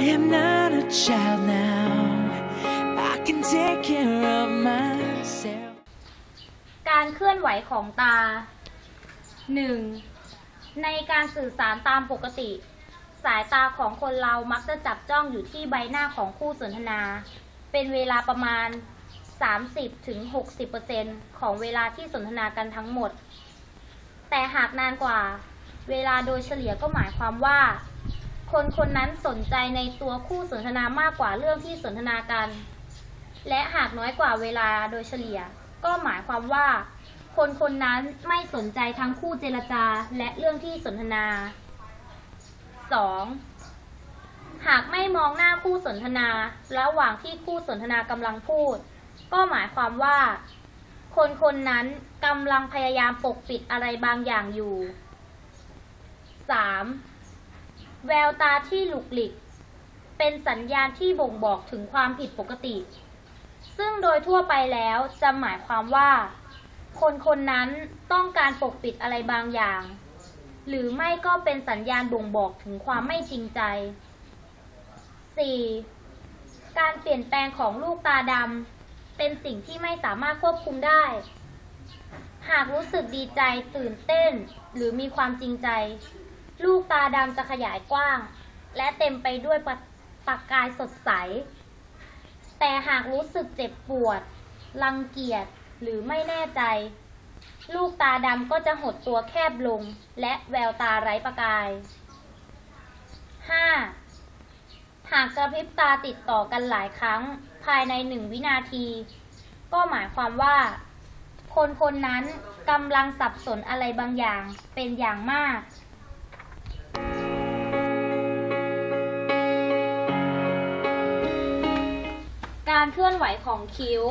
am not a child now. I can take care of myself. การเคลื่อนไหวของตา 1. ในการสื่อสารตามปกติ สายตาของคนเรามักจะจับจ้องอยู่ที่ใบหน้าของคู่สนทนา เป็นเวลาประมาณ 30-60%ของเวลาที่สนทนากันทั้งหมด แต่หากนานกว่า เวลาโดยเฉลี่ยก็หมายความว่า คนคนนั้นสนใจในตัวคู่สนทนามากกว่าเรื่องที่สนทนากัน และหากน้อยกว่าเวลาโดยเฉลี่ย ก็หมายความว่า คนคนนั้นไม่สนใจทั้งคู่เจรจาและเรื่องที่สนทนา 2. หากไม่มองหน้าคู่สนทนา ระหว่างที่คู่สนทนากำลังพูด ก็หมายความว่า คนคนนั้นกำลังพยายามปกปิดอะไรบางอย่างอยู่ 3. แววตาที่หลุกหลิก เป็นสัญญาณที่บ่งบอกถึงความผิดปกติ ซึ่งโดยทั่วไปแล้วจะหมายความว่า คนคนนั้นต้องการปกปิดอะไรบางอย่าง หรือไม่ก็เป็นสัญญาณบ่งบอกถึงความไม่จริงใจ 4. การเปลี่ยนแปลงของลูกตาดำเป็นสิ่งที่ไม่สามารถควบคุมได้ หากรู้สึกดีใจตื่นเต้น หรือมีความจริงใจ ลูกตาดำจะขยายกว้าง และเต็มไปด้วยประประกายสดใส แต่หากรู้สึกเจ็บปวด รังเกียจ หรือไม่แน่ใจ ลูกตาดำก็จะหดตัวแคบลง และแววตาไร้ประกาย 5. หากกระพริบตาติดต่อกันหลายครั้ง ภายในหนึ่งวินาที ก็หมายความว่า คนคนนั้นกำลังสับสนอะไรบางอย่างเป็นอย่างมาก การเคลื่อนไหวของคิ้ว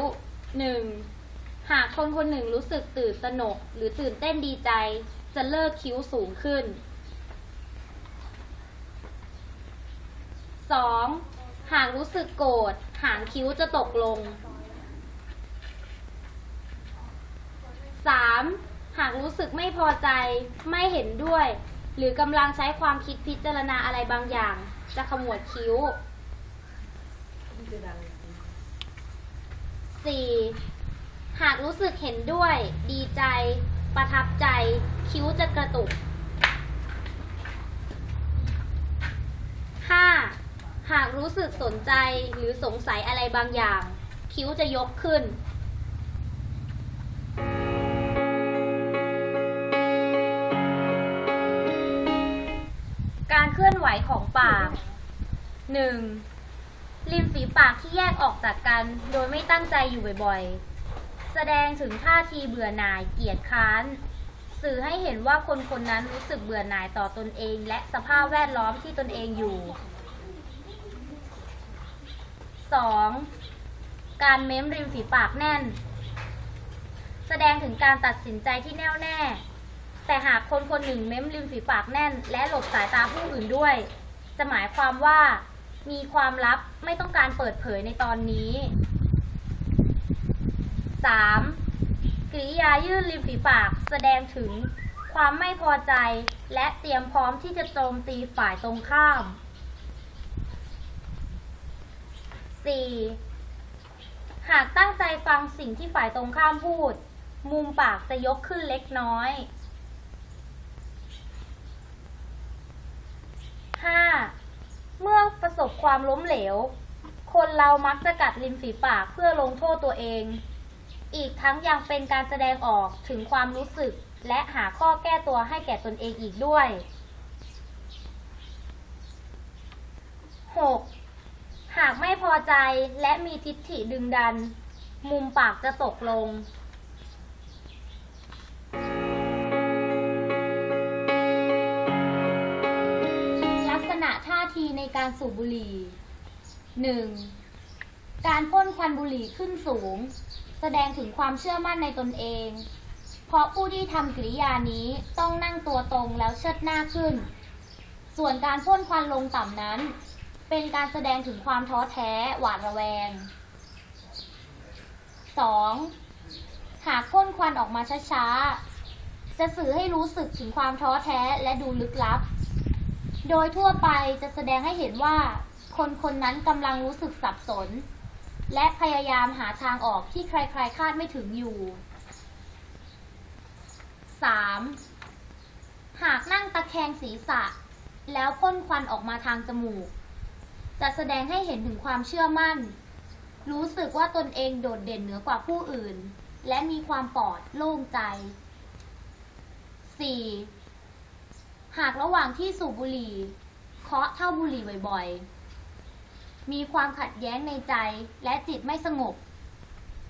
1. หากคนคนหนึ่งรู้สึกตื่นตระหนก หรือตื่นเต้นดีใจ จะเลิกคิ้วสูงขึ้น 2. หากรู้สึกโกรธหางคิ้วจะตกลง 3. หากรู้สึกไม่พอใจ ไม่เห็นด้วย หรือกำลังใช้ความคิดพิจารณาอะไรบางอย่าง จะขมวดคิ้ว 4. หากรู้สึกเห็นด้วย ดีใจ ประทับใจ คิ้วจะกระตุก 5. หากรู้สึกสนใจหรือสงสัยอะไรบางอย่าง คิ้วจะยกขึ้นการเคลื่อนไหวของปาก 1. ริมฝีปากที่แยกออกจากกัน โดยไม่ตั้งใจอยู่บ่อยๆ แสดงถึงท่าทีเบื่อหน่ายเกียจค้าน สื่อให้เห็นว่าคนคนนั้นรู้สึกเบื่อหน่ายต่อตนเอง และสภาพแวดล้อมที่ตนเองอยู่ 2. การเม้มริมฝีปากแน่น แสดงถึงการตัดสินใจที่แน่วแน่ แต่หากคนคนหนึ่งเม้มริมฝีปากแน่น และหลบสายตาผู้อื่นด้วย จะหมายความว่า มีความลับไม่ต้องการเปิดเผยในตอนนี้ 3. กริยายื่นริมฝีปากแสดงถึงความไม่พอใจและเตรียมพร้อมที่จะโจมตีฝ่ายตรงข้าม 4. หากตั้งใจฟังสิ่งที่ฝ่ายตรงข้ามพูด มุมปากจะยกขึ้นเล็กน้อย 5. เมื่อประสบความล้มเหลว คนเรามักจะกัดริมฝีปากเพื่อลงโทษตัวเอง อีกทั้งยังเป็นการแสดงออกถึงความรู้สึก และหาข้อแก้ตัวให้แก่ตนเองอีกด้วย 6. หากไม่พอใจและมีทิฏฐิดึงดัน มุมปากจะตกลง ในการสูบบุหรี่ 1. การพ่นควันบุหรี่ขึ้นสูง แสดงถึงความเชื่อมั่นในตนเอง เพราะผู้ที่ทำกิริยานี้ต้องนั่งตัวตรงแล้วเชิดหน้าขึ้น ส่วนการพ่นควันลงต่ำนั้น เป็นการแสดงถึงความท้อแท้หวาดระแวง 2. หากพ่นควันออกมาช้าๆจะสื่อให้รู้สึกถึงความท้อแท้และดูลึกลับ โดยทั่วไปจะแสดงให้เห็นว่า คนคนนั้นกำลังรู้สึกสับสน และพยายามหาทางออกที่ใครๆคาดไม่ถึงอยู่ 3. หากนั่งตะแคงศีรษะ แล้วพ่นควันออกมาทางจมูก จะแสดงให้เห็นถึงความเชื่อมั่น รู้สึกว่าตนเองโดดเด่นเหนือกว่าผู้อื่น และมีความปลอดโล่งใจ 4. หากระหว่างที่สูบบุหรี่เคาะเท่าบุหรี่บ่อยๆ มีความขัดแย้งในใจและจิตไม่สงบ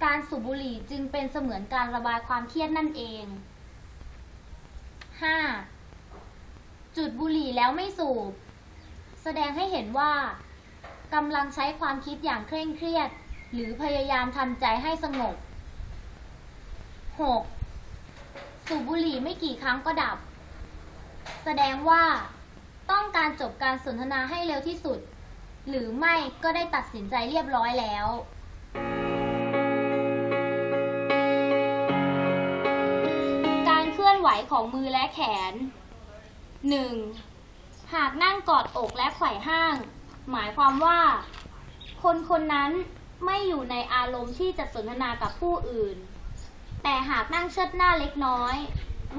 การสูบบุหรี่จึงเป็นเสมือนการระบายความเครียดนั่นเอง 5. จุดบุหรี่แล้วไม่สูบ แสดงให้เห็นว่ากำลังใช้ความคิดอย่างเคร่งเครียด หรือพยายามทำใจให้สงบ 6. สูบบุหรี่ไม่กี่ครั้งก็ดับ แสดงว่า ต้องการจบการสนทนาให้เร็วที่สุด หรือไม่ก็ได้ตัดสินใจเรียบร้อยแล้วการเคลื่อนไหวของมือและแขน 1. หากนั่งกอดอกและไขว่ห้าง หมายความว่า คนคนนั้นไม่อยู่ในอารมณ์ที่จะสนทนากับผู้อื่น แต่หากนั่งเชิดหน้าเล็กน้อย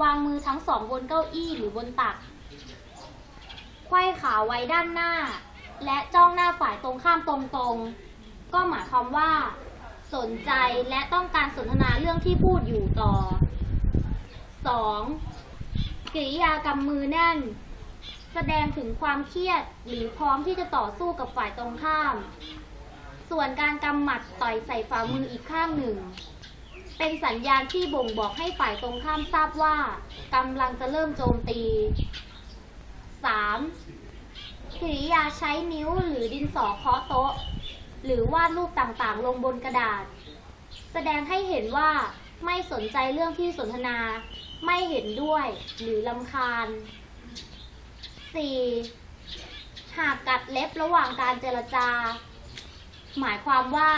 วางมือทั้งสองบนเก้าอี้หรือบนตักไขว้ขาไว้ด้านหน้า และจ้องหน้าฝ่ายตรงข้ามตรงๆ ก็หมายความว่า สนใจและต้องการสนทนาเรื่องที่พูดอยู่ต่อ 2. กริยากำมือแน่น แสดงถึงความเครียดหรือพร้อมที่จะต่อสู้กับฝ่ายตรงข้าม ส่วนการกำหมัดต่อยใส่ฝ่ามืออีกข้างหนึ่ง เป็นสัญญาณที่บ่งบอกให้ฝ่ายตรงข้ามทราบว่ากำลังจะเริ่มโจมตี 3. กริยาใช้นิ้วหรือดินสอเคาะโต๊ะ หรือวาดรูปต่างๆ ลงบนกระดาษ แสดงให้เห็นว่าไม่สนใจเรื่องที่สนทนา ไม่เห็นด้วยหรือลำคาญ 4. หากกัดเล็บระหว่างการเจรจา หมายความว่า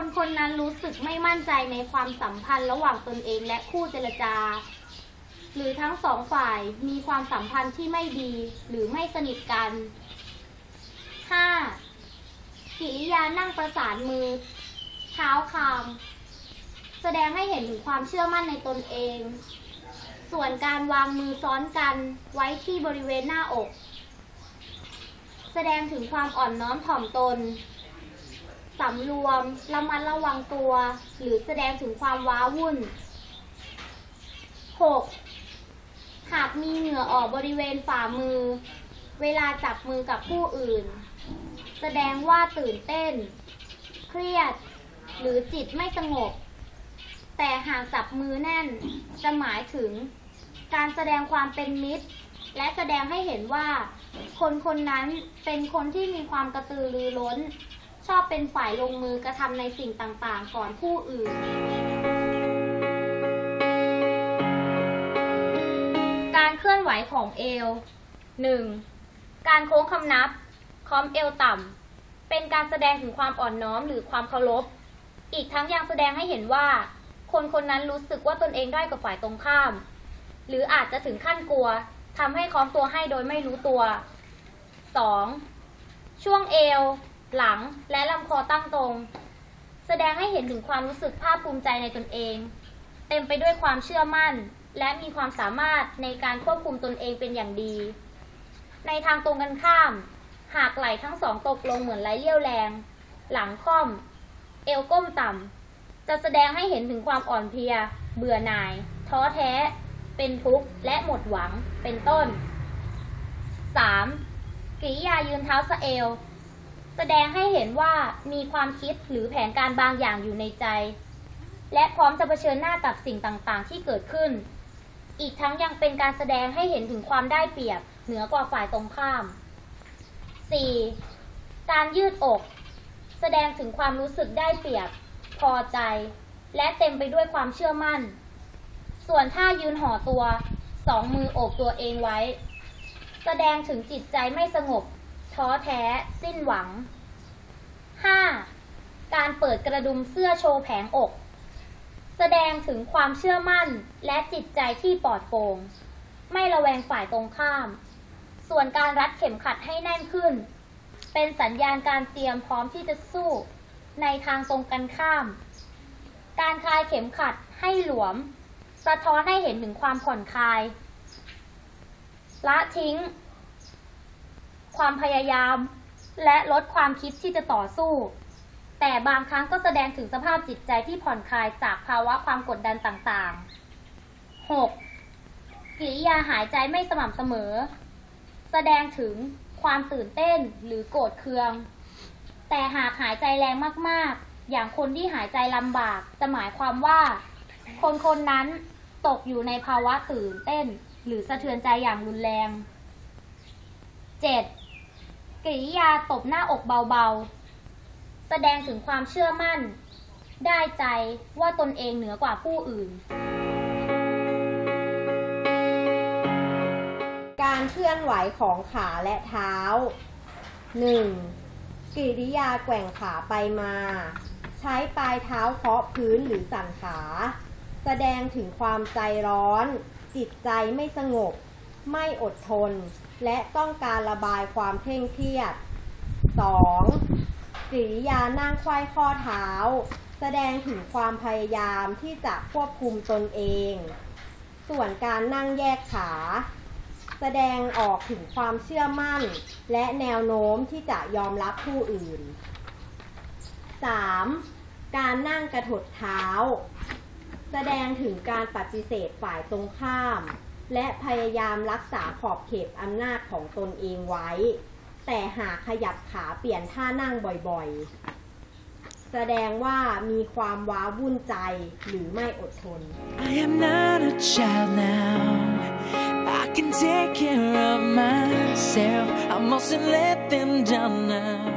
คนคนนั้นรู้สึกไม่มั่นใจในความสัมพันธ์ระหว่างตนเองและคู่เจรจา หรือทั้งสองฝ่ายมีความสัมพันธ์ที่ไม่ดีหรือไม่สนิทกัน 5. กิริยานั่งประสานมือ เท้าคางแสดงให้เห็นถึงความเชื่อมั่นในตนเอง ส่วนการวางมือซ้อนกันไว้ที่บริเวณหน้าอก แสดงถึงความอ่อนน้อมถ่อมตน สำรวม ระมัดระวังตัว หรือแสดงถึงความว้าวุ่น 6. หากมีเหงื่อออกบริเวณฝ่ามือ เวลาจับมือกับผู้อื่น แสดงว่าตื่นเต้น เครียด หรือจิตไม่สงบ แต่หากจับมือแน่น จะหมายถึง การแสดงความเป็นมิตร และแสดงให้เห็นว่า คนคนนั้นเป็นคนที่มีความกระตือรือร้น ชอบเป็นฝ่ายลงมือกระทำในสิ่งต่างๆ ก่อนผู้อื่น การเคลื่อนไหวของเอว 1. การโค้งคำนับ คอมเอวต่ำ เป็นการแสดงถึงความอ่อนน้อมหรือความเคารพ อีกทั้งยังแสดงให้เห็นว่า คนคนนั้นรู้สึกว่าตนเองได้อยกับฝ่ายตรงข้าม หรืออาจจะถึงขั้นกลัวทำให้ค้อมตัวให้โดยไม่รู้ตัว 2. ช่วงเอว หลังและลำคอตั้งตรง แสดงให้เห็นถึงความรู้สึกภาคภูมิใจในตนเอง เต็มไปด้วยความเชื่อมั่น และมีความสามารถในการควบคุมตนเองเป็นอย่างดี ในทางตรงกันข้าม หากไหล่ทั้งสองตกลงเหมือนไร้เลี่ยวแรง หลังค่อม เอวก้มต่ำจะแสดงให้เห็นถึงความอ่อนเพลีย เบื่อหน่าย ท้อแท้ เป็นทุกข์และหมดหวังเป็นต้น 3. กริยายืนเท้าสะเอว แสดงให้เห็นว่ามีความคิดหรือแผนการบางอย่างอยู่ในใจ และพร้อมจะเผชิญหน้ากับสิ่งต่างๆ ที่เกิดขึ้น อีกทั้งยังเป็นการแสดงให้เห็นถึงความได้เปรียบเหนือกว่าฝ่ายตรงข้าม 4. การยืดอก แสดงถึงความรู้สึกได้เปรียบ พอใจ และเต็มไปด้วยความเชื่อมั่น ส่วนท่ายืนห่อตัว สองมือโอบตัวเองไว้ แสดงถึงจิตใจไม่สงบ ท้อแท้ สิ้นหวัง 5. การเปิดกระดุมเสื้อโชว์แผงอก แสดงถึงความเชื่อมั่นและจิตใจที่ปลอดโปร่งไม่ระแวงฝ่ายตรงข้าม ส่วนการรัดเข็มขัดให้แน่นขึ้น เป็นสัญญาณการเตรียมพร้อมที่จะสู้ในทางตรงกันข้าม การคลายเข็มขัดให้หลวม สะท้อนให้เห็นถึงความผ่อนคลาย ละทิ้ง ความพยายาม และลดความคิดที่จะต่อสู้ แต่บางครั้งก็แสดงถึงสภาพจิตใจที่ผ่อนคลายจากภาวะความกดดันต่างๆ 6. กิริยาหายใจไม่สม่ำเสมอ แสดงถึงความตื่นเต้นหรือโกรธเคือง แต่หากหายใจแรงมากๆ อย่างคนที่หายใจลำบาก จะหมายความว่า คนคนนั้นตกอยู่ในภาวะตื่นเต้น หรือสะเทือนใจอย่างรุนแรง 7. กริยาตบหน้าอกเบาๆ แสดงถึงความเชื่อมั่น ได้ใจว่าตนเองเหนือกว่าผู้อื่น การเคลื่อนไหวของขาและเท้า 1. กิริยาแกว่งขาไปมา ใช้ปลายเท้าเคาะพื้นหรือสั่นขา แสดงถึงความใจร้อน จิตใจไม่สงบ ไม่อดทน และต้องการระบายความเคร่งเครียด 2. กิริยานั่งควายข้อเท้า แสดงถึงความพยายามที่จะควบคุมตนเอง ส่วนการนั่งแยกขา แสดงออกถึงความเชื่อมั่น และแนวโน้มที่จะยอมรับผู้อื่น 3. การนั่งกระถดเท้า แสดงถึงการปฏิเสธฝ่ายตรงข้าม และพยายามรักษาขอบเขตอำนาจของตนเองไว้ แต่หากขยับขาเปลี่ยนท่านั่งบ่อยๆ แสดงว่ามีความว้าวุ่นใจหรือไม่อดทน I am not a child now. I can take care of myself. I mustn't let them down now.